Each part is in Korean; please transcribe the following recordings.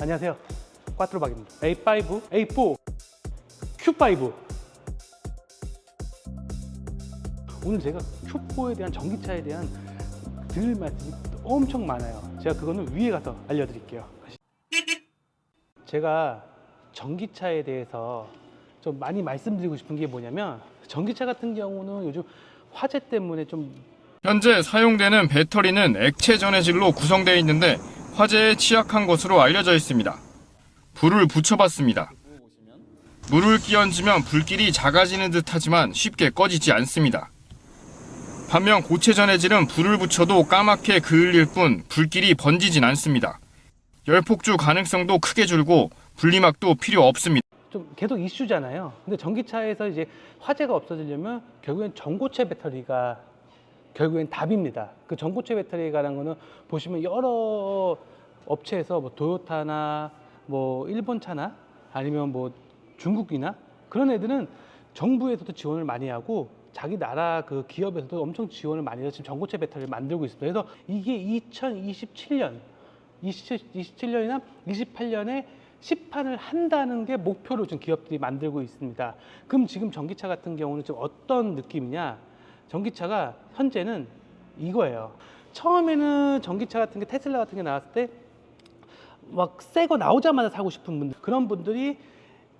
안녕하세요. 꽈트로박입니다. A5, A4, Q5. 오늘 제가 Q4에 대한 전기차에 대한 드릴 말씀이 엄청 많아요. 제가 그거는 위에 가서 알려드릴게요. 제가 전기차에 대해서 좀 많이 말씀드리고 싶은 게 뭐냐면 전기차 같은 경우는 요즘 화재 때문에 좀 현재 사용되는 배터리는 액체 전해질로 구성되어 있는데 화재에 취약한 것으로 알려져 있습니다. 불을 붙여봤습니다. 물을 끼얹으면 불길이 작아지는 듯 하지만 쉽게 꺼지지 않습니다. 반면 고체 전해질은 불을 붙여도 까맣게 그을릴 뿐 불길이 번지진 않습니다. 열폭주 가능성도 크게 줄고 분리막도 필요 없습니다. 좀 계속 이슈잖아요. 근데 전기차에서 이제 화재가 없어지려면 결국엔 전고체 배터리가 결국엔 답입니다. 그 전고체 배터리가라는 거는 보시면 여러 업체에서 뭐 도요타나 뭐 일본 차나 아니면 뭐 중국이나 그런 애들은 정부에서도 지원을 많이 하고 자기 나라 그 기업에서도 엄청 지원을 많이 해서 지금 전고체 배터리를 만들고 있습니다. 그래서 이게 2027년 27년이나 28년에 시판을 한다는 게 목표로 지금 기업들이 만들고 있습니다. 그럼 지금 전기차 같은 경우는 지금 어떤 느낌이냐? 전기차가 현재는 이거예요. 처음에는 전기차 같은 게 테슬라 같은 게 나왔을 때 막 새 거 나오자마자 사고 싶은 분들 그런 분들이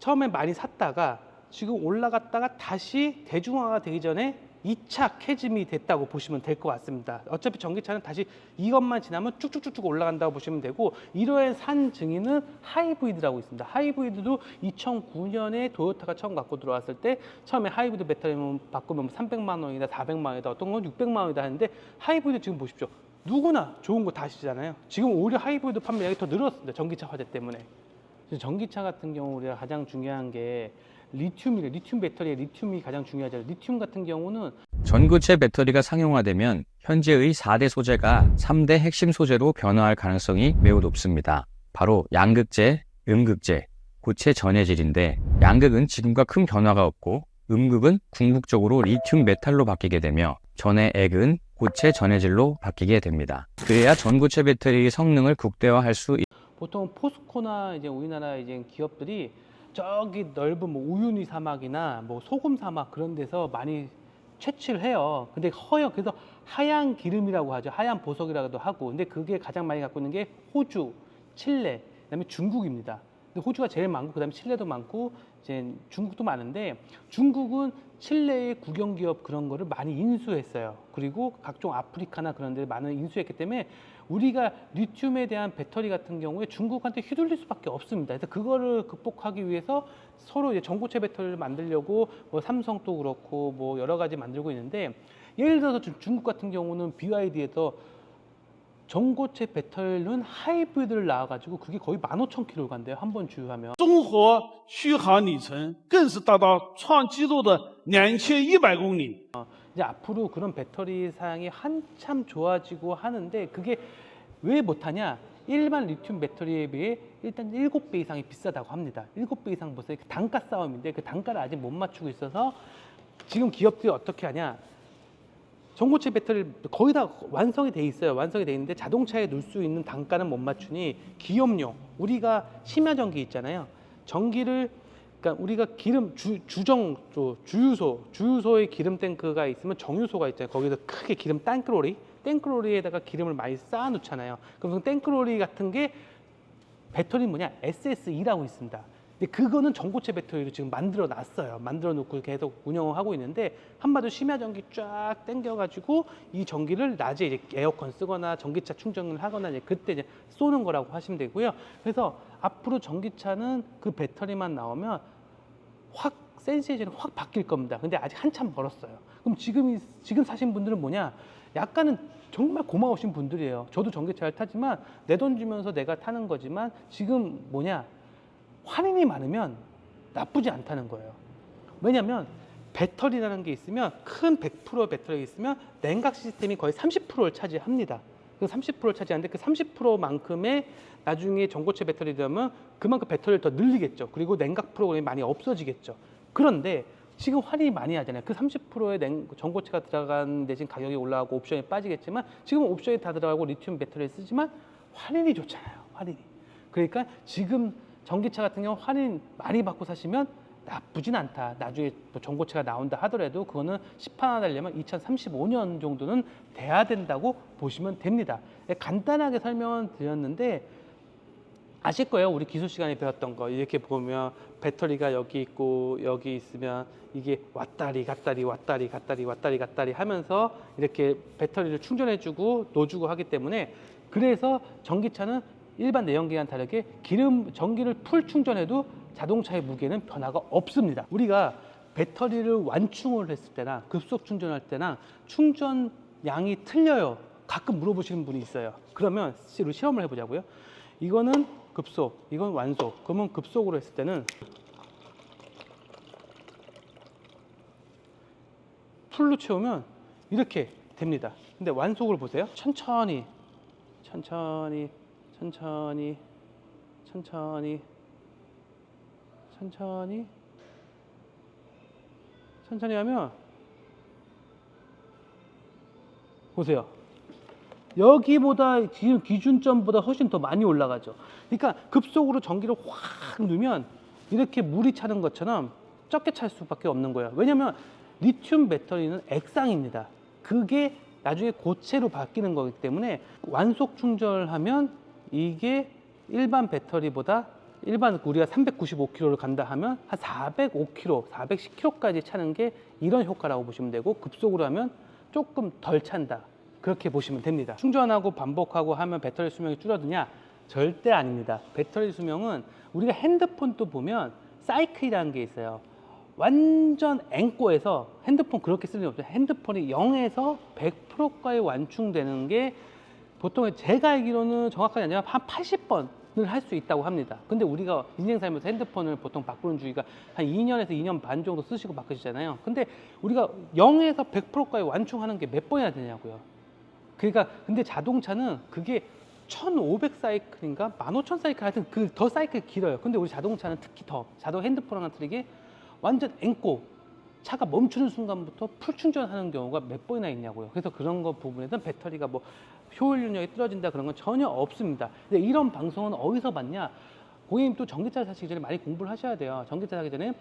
처음에 많이 샀다가 지금 올라갔다가 다시 대중화가 되기 전에 2차 캐즘이 됐다고 보시면 될 것 같습니다. 어차피 전기차는 다시 이것만 지나면 쭉쭉쭉쭉 올라간다고 보시면 되고 이러한 산 증인은 하이브리드라고 있습니다. 하이브리드도 2009년에 도요타가 처음 갖고 들어왔을 때 처음에 하이브리드 배터리만 바꾸면 300만 원이다, 400만 원이다, 어떤 건 600만 원이다 하는데 하이브리드 지금 보십시오. 누구나 좋은 거다 아시잖아요. 지금 오히려 하이브리드 판매량이 더 늘었습니다. 전기차 화재 때문에. 전기차 같은 경우 우리가 가장 중요한 게 리튬이래. 리튬 배터리에 리튬이 가장 중요하잖아요. 리튬 같은 경우는 전구체 배터리가 상용화되면 현재의 4대 소재가 3대 핵심 소재로 변화할 가능성이 매우 높습니다. 바로 양극재, 음극재, 고체 전해질인데 양극은 지금과 큰 변화가 없고 음극은 궁극적으로 리튬 메탈로 바뀌게 되며 전해 액은 고체 전해질로 바뀌게 됩니다. 그래야 전고체 배터리의 성능을 극대화할 수 있... 보통 포스코나 이제 우리나라 이제 기업들이 저기 넓은 뭐 우유니 사막이나 뭐 소금 사막 그런 데서 많이 채취를 해요. 근데 허여 그래서 하얀 기름이라고 하죠. 하얀 보석이라고도 하고. 근데 그게 가장 많이 갖고 있는 게 호주, 칠레, 그다음에 중국입니다. 근데 호주가 제일 많고 그다음에 칠레도 많고 이제 중국도 많은데 중국은 칠레의 국영 기업 그런 거를 많이 인수했어요. 그리고 각종 아프리카나 그런 데 많은 인수했기 때문에 우리가 리튬에 대한 배터리 같은 경우에 중국한테 휘둘릴 수밖에 없습니다. 그래서 그거를 극복하기 위해서 서로 이제 전고체 배터리를 만들려고 뭐 삼성도 그렇고 뭐 여러 가지 만들고 있는데 예를 들어서 중- 중국 같은 경우는 BYD에서 전고체 배터리는 하이브리드를 나와가지고 그게 거의 15,000km 간대요. 한 번 주유하면. 综合续航里程更是达到创纪录的 양시에 200公里. 이제 앞으로 그런 배터리 사양이 한참 좋아지고 하는데 그게 왜 못하냐? 일반 리튬 배터리에 비해 일단 7배 이상이 비싸다고 합니다. 7배 이상 보세요. 그 단가 싸움인데 그 단가를 아직 못 맞추고 있어서 지금 기업들이 어떻게 하냐? 전고체 배터리 거의 다 완성이 돼 있어요. 완성이 돼 있는데 자동차에 넣을 수 있는 단가는 못 맞추니 기업용 우리가 심야 전기 있잖아요. 전기를 그러니까 우리가 기름 주, 주정 저 주유소 주유소에 기름 탱크가 있으면 정유소가 있잖아요. 거기서 크게 기름 탱크로리 탱크로리에다가 기름을 많이 쌓아 놓잖아요. 그럼 그 탱크로리 같은 게 배터리 뭐냐 SSE라고 있습니다. 근데 그거는 전고체 배터리로 지금 만들어 놨어요. 만들어 놓고 계속 운영을 하고 있는데 한마디로 심야 전기 쫙 당겨 가지고 이 전기를 낮에 이제 에어컨 쓰거나 전기차 충전을 하거나 이제 그때 이제 쏘는 거라고 하시면 되고요. 그래서 앞으로 전기차는 그 배터리만 나오면 확 센세이션이 확 바뀔 겁니다. 근데 아직 한참 멀었어요. 그럼 지금 이- 지금 사신 분들은 뭐냐? 약간은 정말 고마우신 분들이에요. 저도 전기차를 타지만 내 돈 주면서 내가 타는 거지만 지금 뭐냐? 할인이 많으면 나쁘지 않다는 거예요. 왜냐하면 배터리라는 게 있으면 큰 100% 배터리가 있으면 냉각 시스템이 거의 30%를 차지합니다. 그 30%를 차지하는데 그 30%만큼의 나중에 전고체 배터리 되면 그만큼 배터리를 더 늘리겠죠. 그리고 냉각 프로그램이 많이 없어지겠죠. 그런데 지금 할인이 많이 하잖아요. 그 30%의 냉, 전고체가 들어간 대신 가격이 올라가고 옵션이 빠지겠지만 지금 옵션이 다 들어가고 리튬 배터리를 쓰지만 할인이 좋잖아요. 할인이. 그러니까 지금 전기차 같은 경우 할인 많이 받고 사시면 나쁘진 않다. 나중에 뭐 전고체가 나온다 하더라도 그거는 시판화 되려면 2035년 정도는 돼야 된다고 보시면 됩니다. 예, 간단하게 설명을 드렸는데 아실 거예요. 우리 기술 시간에 배웠던 거. 이렇게 보면 배터리가 여기 있고 여기 있으면 이게 왔다리 갔다리 왔다리 갔다리 왔다리 갔다리 하면서 이렇게 배터리를 충전해주고 놓주고 하기 때문에 그래서 전기차는 일반 내연기관 다르게 기름 전기를 풀 충전해도 자동차의 무게는 변화가 없습니다. 우리가 배터리를 완충을 했을 때나 급속 충전할 때나 충전 양이 틀려요. 가끔 물어보시는 분이 있어요. 그러면 실로 시험을 해보자고요. 이거는 급속, 이건 완속. 그러면 급속으로 했을 때는 풀로 채우면 이렇게 됩니다. 근데 완속을 보세요. 천천히, 천천히, 천천히, 천천히, 천천히, 천천히 하면 보세요. 여기보다 지금 기준점보다 훨씬 더 많이 올라가죠. 그러니까 급속으로 전기를 확 넣으면 이렇게 물이 차는 것처럼 적게 찰 수밖에 없는 거예요. 왜냐하면 리튬 배터리는 액상입니다. 그게 나중에 고체로 바뀌는 거기 때문에 완속 충전을 하면 이게 일반 배터리보다 일반 우리가 395km를 간다 하면 한 405km, 410km까지 차는 게 이런 효과라고 보시면 되고 급속으로 하면 조금 덜 찬다. 그렇게 보시면 됩니다. 충전하고 반복하고 하면 배터리 수명이 줄어드냐? 절대 아닙니다. 배터리 수명은 우리가 핸드폰도 보면 사이클이라는 게 있어요. 완전 앵꼬에서 핸드폰 그렇게 쓸일 없어요. 핸드폰이 0에서 100%까지 완충되는 게 보통 제가 알기로는 정확하게 아니라 한 80번을 할 수 있다고 합니다. 근데 우리가 인생 살면서 핸드폰을 보통 바꾸는 주기가 한 2년에서 2년 반 정도 쓰시고 바꾸시잖아요. 근데 우리가 0에서 100%까지 완충하는 게 몇 번이나 되냐고요. 그러니까 근데 자동차는 그게 1500 사이클인가 15000 사이클 하여튼 그 더 사이클 길어요. 근데 우리 자동차는 특히 더 자동 핸드폰이랑 틀리게 완전 앵꼬 차가 멈추는 순간부터 풀 충전하는 경우가 몇 번이나 있냐고요. 그래서 그런 거 부분에서는 배터리가 뭐 효율력이 떨어진다 그런 건 전혀 없습니다. 근데 이런 방송은 어디서 봤냐? 고객님 또 전기차 사시기 전에 많이 공부를 하셔야 돼요. 전기차 사기 전에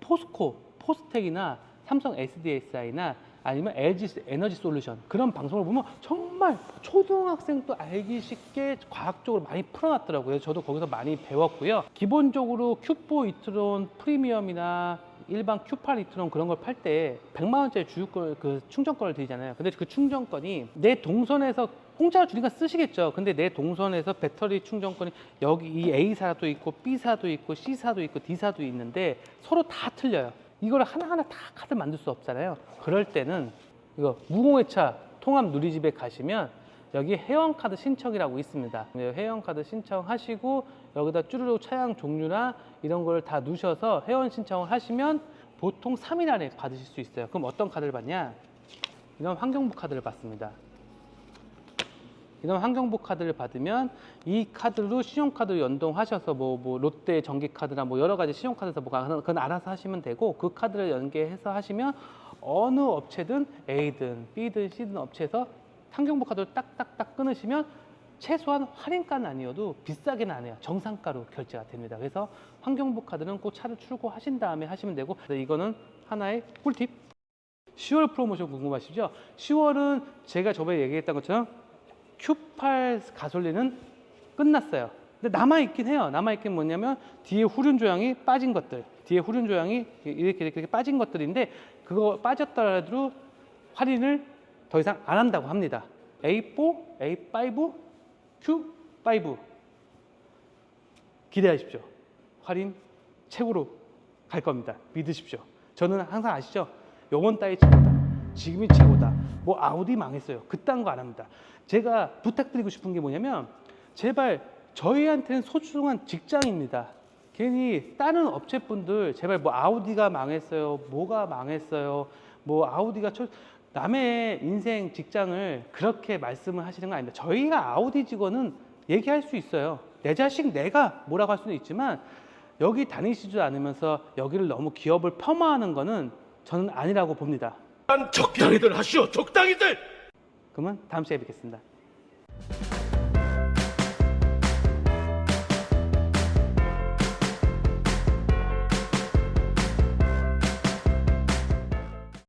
포스코, 포스텍이나 삼성 SDSI나 아니면 LG 에너지 솔루션 그런 방송을 보면 정말 초등학생도 알기 쉽게 과학적으로 많이 풀어놨더라고요. 저도 거기서 많이 배웠고요. 기본적으로 Q4 이트론 프리미엄이나 일반 Q8 이트론 그런 걸 팔 때 100만 원짜리 주유권 그 충전권을 드리잖아요. 근데 그 충전권이 내 동선에서 공짜로 주니까 쓰시겠죠. 근데 내 동선에서 배터리 충전권이 여기 이 A사도 있고 B사도 있고 C사도 있고 D사도 있는데 서로 다 틀려요. 이걸 하나하나 다 카드 만들 수 없잖아요. 그럴 때는 이거 무공해차 통합 누리집에 가시면 여기 회원카드 신청이라고 있습니다. 네, 회원카드 신청하시고 여기다 쭈루룩 차량 종류나 이런 걸 다 넣으셔서 회원 신청을 하시면 보통 3일 안에 받으실 수 있어요. 그럼 어떤 카드를 받냐? 이런 환경부 카드를 받습니다. 이런 환경부 카드를 받으면 이 카드로 신용카드로 연동하셔서 뭐, 뭐 롯데 전기카드나 뭐 여러 가지 신용카드에서 뭐 그건 알아서 하시면 되고 그 카드를 연계해서 하시면 어느 업체든 A든 B든 C든 업체에서 환경부 카드를 딱딱딱 끊으시면 최소한 할인가는 아니어도 비싸게는 안 해요. 정상가로 결제가 됩니다. 그래서 환경부 카드는 꼭 차를 출고하신 다음에 하시면 되고 이거는 하나의 꿀팁. 10월 프로모션 궁금하시죠? 10월은 제가 저번에 얘기했던 것처럼 Q8 가솔린은 끝났어요. 근데 남아있긴 해요. 남아있긴 뭐냐면 뒤에 후륜 조향이 빠진 것들. 뒤에 후륜 조향이 이렇게 이렇게, 이렇게 빠진 것들인데 그거 빠졌더라도 할인을 더 이상 안 한다고 합니다. A4, A5, Q5 기대하십시오. 할인 최고로 갈 겁니다. 믿으십시오. 저는 항상 아시죠? 영원 따위 최고다. 지금이 최고다. 뭐 아우디 망했어요. 그딴 거 안 합니다. 제가 부탁드리고 싶은 게 뭐냐면 제발 저희한테는 소중한 직장입니다. 괜히 다른 업체분들 제발 뭐 아우디가 망했어요. 뭐가 망했어요. 뭐 아우디가 저 남의 인생 직장을 그렇게 말씀을 하시는 거 아닙니다. 저희가 아우디 직원은 얘기할 수 있어요. 내 자식 내가 뭐라고 할 수는 있지만 여기 다니시지도 않으면서 여기를 너무 기업을 폄하하는 거는 저는 아니라고 봅니다. 적당히들 하시오, 적당히들! 그러면 다음 시간에 뵙겠습니다.